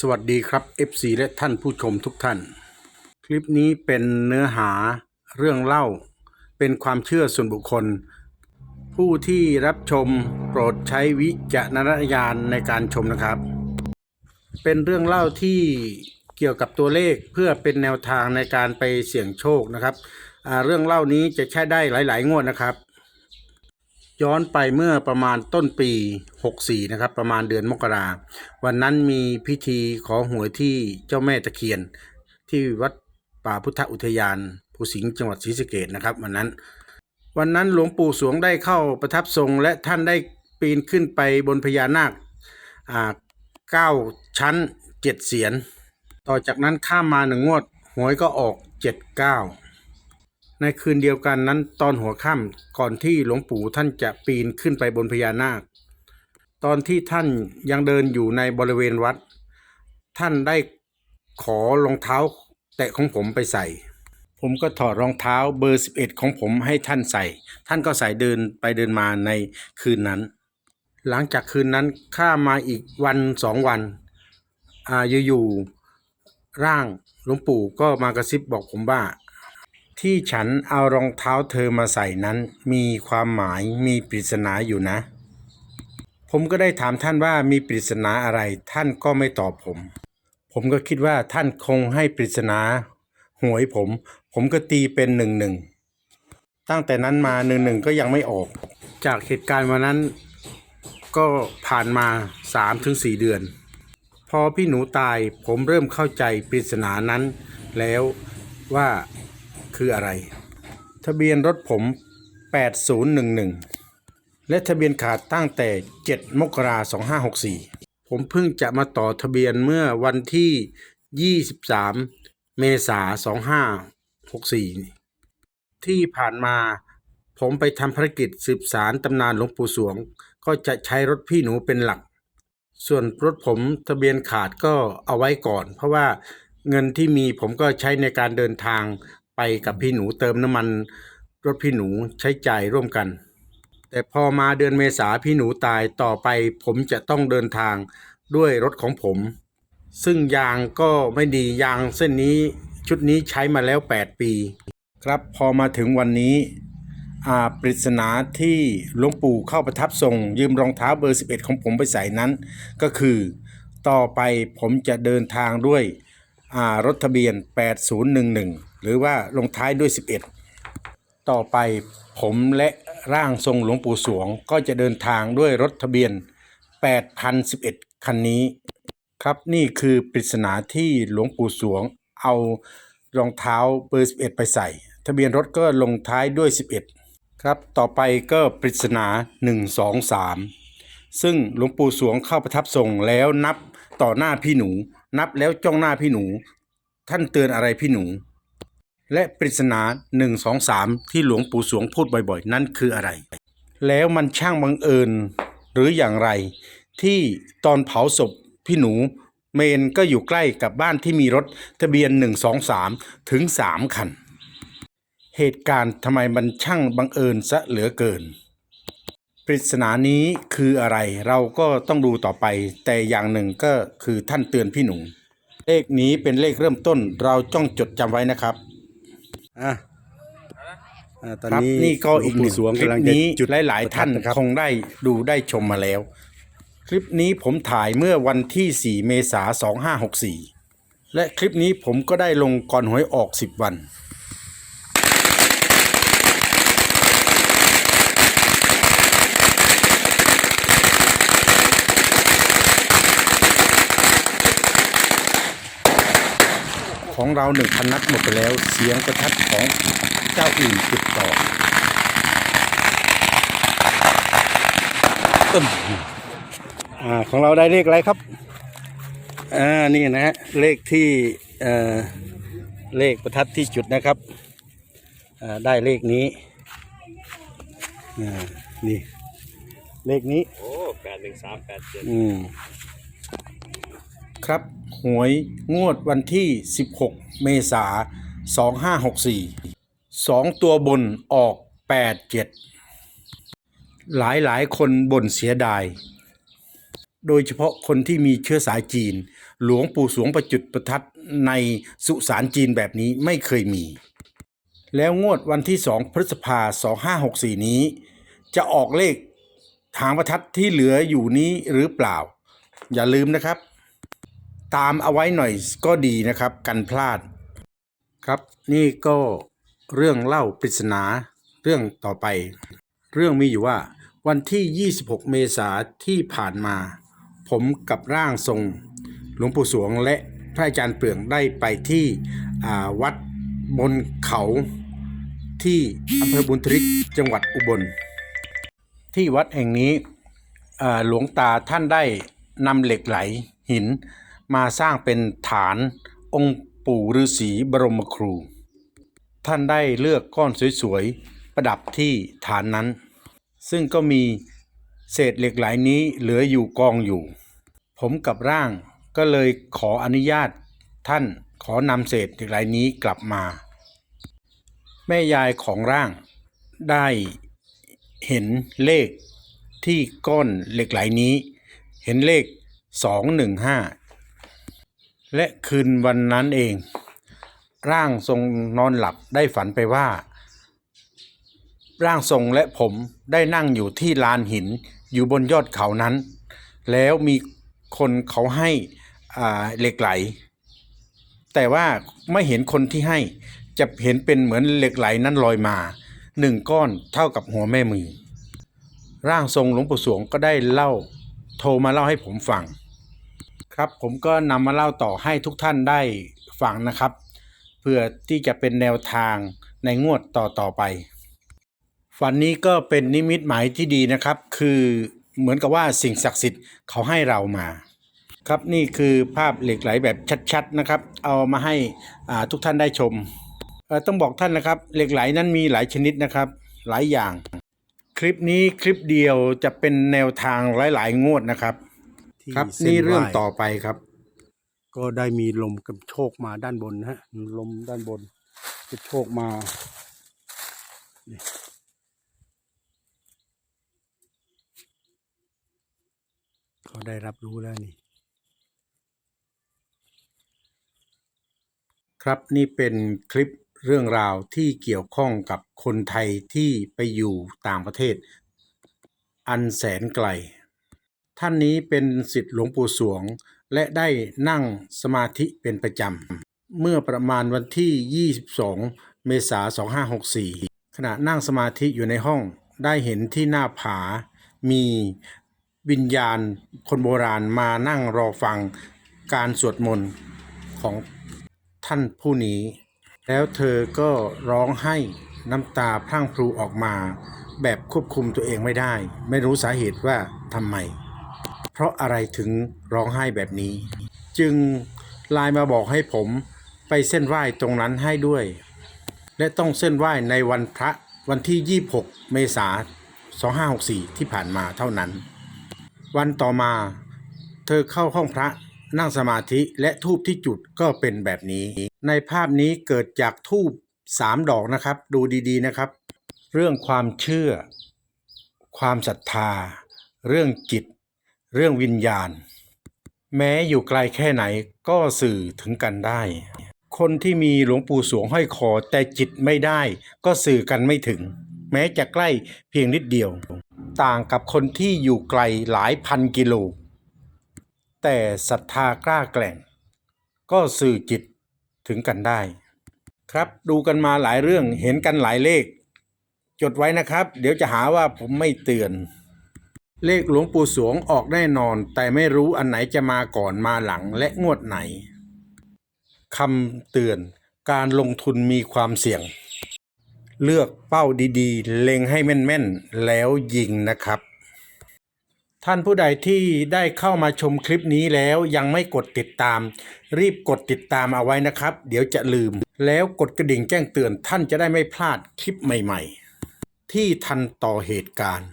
สวัสดีครับ FC และท่านผู้ชมทุกท่าน คลิปนี้เป็นเนื้อหาเรื่องเล่า เป็นความเชื่อส่วนบุคคล ผู้ที่รับชมโปรดใช้วิจารณญาณในการชมนะครับ เป็นเรื่องเล่าที่เกี่ยวกับตัวเลขเพื่อเป็นแนวทางในการไปเสี่ยงโชคนะครับเรื่องเล่านี้จะใช้ได้หลาย ๆ งวดนะครับ ย้อนไปเมื่อประมาณต้นปี 64 นะครับ ประมาณเดือนมกราวันนั้นมีพิธีขอหวยที่เจ้าแม่ตะเคียน ที่วัดป่าพุทธอุทยานภูสิงห์จังหวัดศรีสะเกดนะครับ วันนั้น วันนั้นหลวงปู่สวงได้เข้าประทับทรง และท่านได้ปีนขึ้นไปบนพญานาคอ่าเก้าชั้นเจ็ดเสียน ต่อจากนั้นข้ามมาหนึ่งงวดหวยก็ออกเจ็ดเก้า ในคืนเดียวกันนั้นตอนหัวค่ำก่อนที่หลวงปู่ท่านจะปีนขึ้นไปบนพญานาค ตอนที่ท่านยังเดินอยู่ในบริเวณวัด ท่านได้ขอรองเท้าแตะของผมไปใส่ ผมก็ถอดรองเท้าเบอร์ 11 ของผมให้ท่านใส่ ท่านก็ใส่เดินไปเดินมาในคืนนั้น หลังจากคืนนั้นข้ามาอีกวันสองวันอ่าอยู่ๆร่างหลวงปู่ก็มากระซิบบอกผมว่า ที่ฉันเอารองเท้าเธอมาใส่นั้น มีความหมายมีปริศนาอยู่นะ ผมก็ได้ถามท่านว่ามีปริศนาอะไร ท่านก็ไม่ตอบผม ผมก็คิดว่าท่านคงให้ปริศนาหวยผม ผมก็ตีเป็นหนึ่งหนึ่งตั้งแต่นั้นมาหนึ่งหนึ่งก็ยังไม่ออก จากเหตุการณ์วันนั้น ก็ผ่านมา3าถึงสเดือน พอพี่หนูตายผมเริ่มเข้าใจปริศนานั้น แล้วว่า คืออะไร ทะเบียนรถผม 8011 และทะเบียนขาดตั้งแต่ 7 มกราคม2564 ผมเพิ่งจะมาต่อทะเบียนเมื่อวันที่ 23 เมษายน2564 ที่ผ่านมาผมไปทำภารกิจสืบสารตำนานหลวงปู่สวง ก็จะใช้รถพี่หนูเป็นหลัก ส่วนรถผมทะเบียนขาดก็เอาไว้ก่อน เพราะว่าเงินที่มีผมก็ใช้ในการเดินทาง ไปกับพี่หนูเติมน้ำมันรถพี่หนูใช้จ่ายร่วมกัน แต่พอมาเดือนเมษาพี่หนูตายต่อไปผมจะต้องเดินทางด้วยรถของผม ซึ่งยางก็ไม่ดียางเส้นนี้ชุดนี้ใช้มาแล้ว 8 ปี ครับพอมาถึงวันนี้อาปริศนาที่หลวงปู่เข้าประทับทรง ยืมรองเท้าเบอร์ 11 ของผมไปใส่นั้น ก็คือ ต่อไปผมจะเดินทางด้วยอารถทะเบียน 8011 หรือว่าลงท้ายด้วย 11 ต่อไปผมและร่างทรงหลวงปู่สวงก็จะเดินทางด้วยรถทะเบียน 8011 คันนี้ ครับนี่คือปริศนาที่หลวงปู่สวงเอารองเท้าเบอร์ 11 ไปใส่ ทะเบียนรถก็ลงท้ายด้วย 11 ครับ ต่อไปก็ปริศนา 1 2 3 ซึ่งหลวงปู่สวงเข้าประทับทรงแล้วนับต่อหน้าพี่หนู นับแล้วจ้องหน้าพี่หนู ท่านเตือนอะไรพี่หนู และปริศนา 1 2 3 ที่หลวงปู่สวงพูดบ่อยๆ นั่นคืออะไร แล้วมันช่างบังเอิญหรืออย่างไร ที่ตอนเผาศพพี่หนูเมนก็อยู่ใกล้กับบ้านที่มีรถทะเบียน 1 2 3 ถึง 3 คัน เหตุการณ์ทำไมมันช่างบังเอิญซะเหลือเกิน ปริศนานี้คืออะไรเราก็ต้องดูต่อไป แต่อย่างหนึ่งก็คือท่านเตือนพี่หนู เลขนี้เป็นเลขเริ่มต้นเราจ้องจดจำไว้นะครับ อะอ่าตอนครับนี้นี่ก็อีกหนึ่งหลวงคลิปู่สวงกำลัปงจะนี้จุดหลาย ๆ ท่านประทัดนะครับคงได้ดูได้ชมมาแล้ว คลิปนี้ผมถ่ายเมื่อวันที่ 4 เมษายน 2564 และคลิปนี้ผมก็ได้ลงก่อนหวยออก 10 วัน ของเราหนึ่งพันนัดหมดไปแล้ว เสียงประทัดของเจ้าอื่นติดต่อตึ้มอ่าของเราได้เลขอะไรครับอ่านี่นะฮะเลขที่เอ่อเลขประทัดที่จุดนะครับอ่าได้เลขนี้อ่านี่เลขนี้โอ้แปดหนึ่งสามแปดเจ็ดอืม ครับ หวยงวดวันที่ 16 เมษา2564สองตัวบนออก 87 หลายหลายคนบ่นเสียดาย โดยเฉพาะคนที่มีเชื้อสายจีน หลวงปู่สวงประจุดประทัดในสุสานจีนแบบนี้ไม่เคยมี แล้วงวดวันที่ 2 พฤษภา 2564 นี้ จะออกเลขทางประทัดที่เหลืออยู่นี้หรือเปล่า อย่าลืมนะครับ ตามเอาไว้หน่อยก็ดีนะครับ กันพลาด ครับนี่ก็เรื่องเล่าปริศนาเรื่องต่อไป เรื่องมีอยู่ว่า วันที่ 26 เมษาที่ผ่านมา ผมกับร่างทรง หลวงปู่สวงและพระอาจารย์เปลืองได้ไปที่วัดบนเขาที่อำเภอบุญทริกจังหวัดอุบล ที่วัดแห่งนี้หลวงตาท่านได้นำเหล็กไหลหิน มาสร้างเป็นฐานองค์ปู่ฤาษีบรมครู ท่านได้เลือกก้อนสวยๆ ประดับที่ฐานนั้น ซึ่งก็มีเศษเหล็กไหลนี้เหลืออยู่กองอยู่ ผมกับร่างก็เลยขออนุญาตท่านขอนำเศษเหล็กไหลนี้กลับมา แม่ยายของร่างได้เห็นเลขที่ก้อนเหล็กไหลนี้ เห็นเลข 215 และคืนวันนั้นเอง ร่างทรงนอนหลับได้ฝันไปว่า ร่างทรงและผมได้นั่งอยู่ที่ลานหินอยู่บนยอดเขานั้น แล้วมีคนเขาให้เหล็กไหล แต่ว่าไม่เห็นคนที่ให้จะเห็นเป็นเหมือนเหล็กไหลนั้นลอยมาหนึ่งก้อนเท่ากับหัวแม่มือ ร่างทรงหลวงปู่สวงก็ได้เล่า โทรมาเล่าให้ผมฟัง ครับผมก็นำมาเล่าต่อให้ทุกท่านได้ฟังนะครับ เพื่อที่จะเป็นแนวทางในงวดต่อต่อไป ฝันนี้ก็เป็นนิมิตหมายที่ดีนะครับ คือเหมือนกับว่าสิ่งศักดิ์สิทธิ์เขาให้เรามา ครับนี่คือภาพเหล็กไหลแบบชัดๆนะครับ เอามาให้ทุกท่านได้ชม ต้องบอกท่านนะครับ เหล็กไหลนั้นมีหลายชนิดนะครับ หลายอย่าง คลิปนี้คลิปเดียวจะเป็นแนวทางหลายๆ งวดนะครับ ที่ครับ ส้นี่เรื่องไหว้ต่อไปครับ ก็ได้มีลมกับโชคมาด้านบนนะฮะลมด้านบนจะโชคมานี่เขาได้รับรู้แล้วนี่ ครับนี่เป็นคลิปเรื่องราวที่เกี่ยวข้องกับคนไทยที่ไปอยู่ต่างประเทศ อันแสนไกล ท่านนี้เป็นสิทธิหลวงปู่สวง และได้นั่งสมาธิเป็นประจำ เมื่อประมาณวันที่ 22 เมษายน 2564 ขณะนั่งสมาธิอยู่ในห้องได้เห็นที่หน้าผา มีวิญญาณคนโบราณมานั่งรอฟังการสวดมนต์ของท่านผู้นี้ แล้วเธอก็ร้องไห้น้ำตาพรั่งพรูออกมา แบบควบคุมตัวเองไม่ได้ ไม่รู้สาเหตุว่าทำไม เพราะอะไรถึงร้องไห้แบบนี้ จึงไลน์มาบอกให้ผมไปเส้นไหว้ตรงนั้นให้ด้วย และต้องเส้นไหว้ในวันพระวันที่ 26 เมษายน2564 ที่ผ่านมาเท่านั้น วันต่อมา เธอเข้าห้องพระนั่งสมาธิและทูบที่จุดก็เป็นแบบนี้ ในภาพนี้เกิดจากทูบสามดอกนะครับ ดูดีๆนะครับ เรื่องความเชื่อ ความศรัทธา เรื่องจิต เรื่องวิญญาณ แม้อยู่ไกลแค่ไหนก็สื่อถึงกันได้ คนที่มีหลวงปู่สวงห้อยคอแต่จิตไม่ได้ ก็สื่อกันไม่ถึง แม้จะใกล้เพียงนิดเดียว ต่างกับคนที่อยู่ไกลหลายพันกิโล แต่ศรัทธากล้าแกร่ง ก็สื่อจิตถึงกันได้ ครับดูกันมาหลายเรื่องเห็นกันหลายเลข จดไว้นะครับ เดี๋ยวจะหาว่าผมไม่เตือน เลขหลวงปู่สวงออกแน่นอน แต่ไม่รู้อันไหนจะมาก่อนมาหลังและงวดไหนคำเตือน การลงทุนมีความเสี่ยง เลือกเป้าดีๆ เล็งให้แม่นๆ แล้วยิงนะครับ ท่านผู้ใดที่ได้เข้ามาชมคลิปนี้แล้วยังไม่กดติดตาม รีบกดติดตามเอาไว้นะครับ เดี๋ยวจะลืม แล้วกดกระดิ่งแจ้งเตือนท่านจะได้ไม่พลาดคลิปใหม่ๆ ที่ทันต่อเหตุการณ์